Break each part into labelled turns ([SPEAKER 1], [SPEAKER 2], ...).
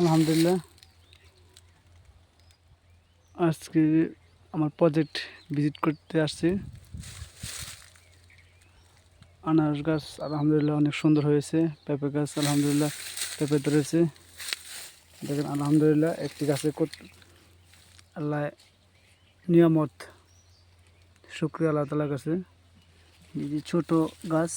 [SPEAKER 1] আলহামদুলিল্লাহ। আজকে আমার প্রজেক্ট ভিজিট করতে আসছি। আনারস গাছ আলহামদুলিল্লাহ অনেক সুন্দর হয়েছে। পেঁপে গাছ আলহামদুলিল্লাহ পেঁপে ধরেছে। দেখেন আলহামদুলিল্লাহ একটি গাছে আল্লাহ নিয়ামত। শুক্রিয়া আল্লাহ তালার কাছে। ছোট গাছ।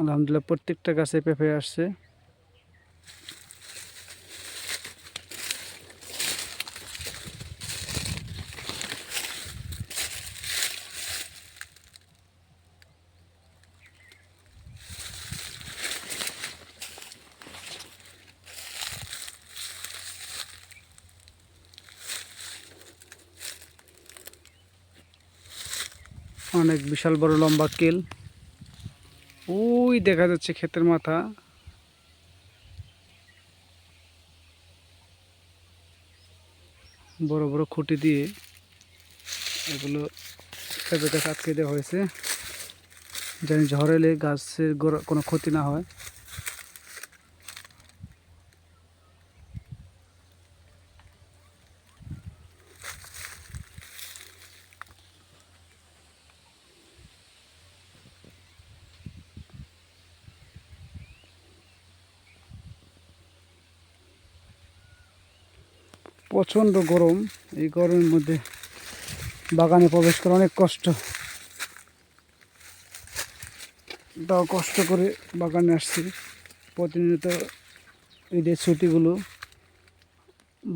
[SPEAKER 1] আলহামদুলিল্লাহ প্রত্যেকটা গাছে পেঁপে আসছে। অনেক বিশাল বড় লম্বা কেল। ওই দেখা যাচ্ছে ক্ষেতের মাথা। বড় বড় খুঁটি দিয়ে এগুলো আটকে দেওয়া হয়েছে। জানি ঝড় এলে গাছের কোনো ক্ষতি না হয়। প্রচণ্ড গরম। এই গরমের মধ্যে বাগানে প্রবেশ করা অনেক কষ্ট। তাও কষ্ট করে বাগানে আসছি। প্রতিনিয়ত ঈদের ছুটিগুলো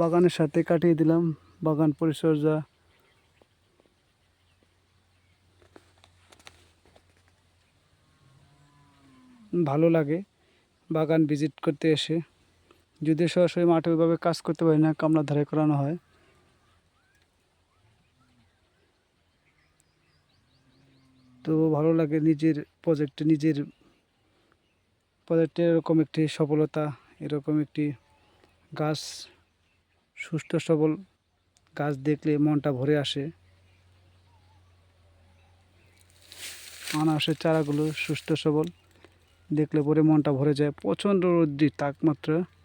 [SPEAKER 1] বাগানের সাথে কাটিয়ে দিলাম। বাগান পরিচর্যা ভালো লাগে। বাগান ভিজিট করতে এসে যদি সরাসরি মাঠে ওইভাবে কাজ করতে পারি না, কামলা ধারে করানো হয়। তো ভালো লাগে নিজের প্রজেক্টে নিজের প্রজেক্টে এরকম একটি সফলতা, এরকম একটি গাছ, সুস্থ, সবল গাছ দেখলে মনটা ভরে আসে। আনারসের চারাগুলো সুস্থ, সবল দেখলে পরে মনটা ভরে যায়। প্রচণ্ড রোদ্রির তাপমাত্রা।